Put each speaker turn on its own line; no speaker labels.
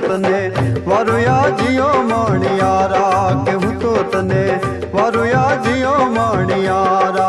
તો તને મારું યાજીઓ મણિયારા કે હું તો તને મારું
યાજીઓ મણિયારા